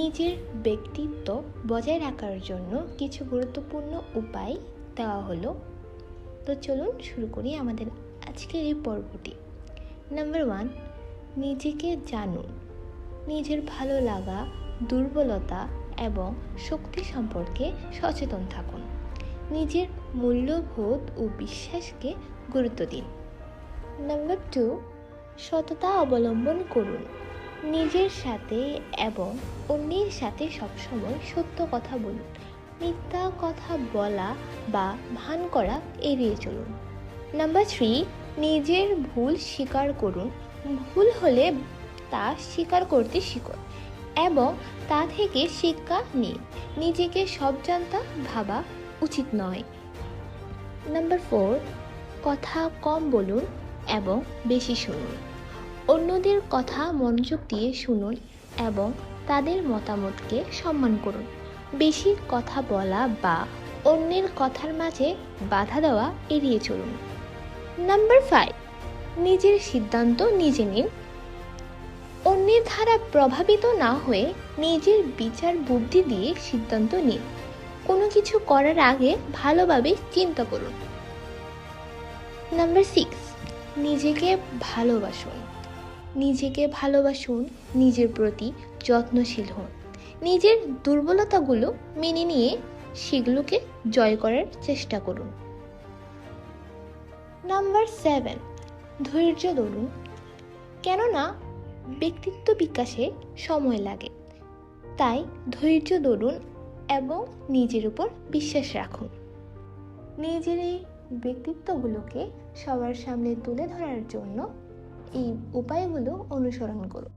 নিজের ব্যক্তিত্ব বজায় রাখার জন্য কিছু গুরুত্বপূর্ণ উপায় দেওয়া হলো। তো চলুন শুরু করি আমাদের আজকের এই পর্বটি। নাম্বার ওয়ান নিজেকে জানুন। নিজের ভালো লাগা, দুর্বলতা এবং শক্তি সম্পর্কে সচেতন থাকুন। নিজের মূল্যবোধ ও বিশ্বাসকে গুরুত্ব দিন। নাম্বার টু সততা অবলম্বন করুন। নিজের সাথে এবং অন্যের সাথে সবসময় সত্য কথা বলুন। মিথ্যা কথা বলা বা ভান করা এড়িয়ে চলুন। নাম্বার থ্রি নিজের ভুল স্বীকার করুন। ভুল হলে তা স্বীকার করতে শিখুন এবং তা থেকে শিক্ষা নিন। নিজেকে সব জানতা ভাবা উচিত নয়। নাম্বার ফোর কথা কম বলুন এবং বেশি শুনুন। অন্যদের কথা মনোযোগ দিয়ে শুনুন এবং তাদের মতামতকে সম্মান করুন। বেশি কথা বলা বা অন্যের কথার মাঝে বাধা দেওয়া এড়িয়ে চলুন। নাম্বার ফাইভ নিজের সিদ্ধান্ত নিজে নিন। অন্যের ধারা প্রভাবিত না হয়ে নিজের বিচার বুদ্ধি দিয়ে সিদ্ধান্ত নিন। কোনো কিছু করার আগে ভালোভাবে চিন্তা করুন। নাম্বার সিক্স নিজেকে ভালোবাসুন। নিজেকে ভালোবাসুন, নিজের প্রতি যত্নশীল হন। নিজের দুর্বলতাগুলো মেনে নিয়ে সেগুলোকে জয় করার চেষ্টা করুন। নাম্বার সেভেন, ধৈর্য ধরুন। কেননা ব্যক্তিত্ব বিকাশে সময় লাগে। তাই ধৈর্য ধরুন এবং নিজের উপর বিশ্বাস রাখুন। নিজের এই ব্যক্তিত্বগুলোকে সবার সামনে তুলে ধরার জন্য এই উপায়গুলো অনুসরণ করুন।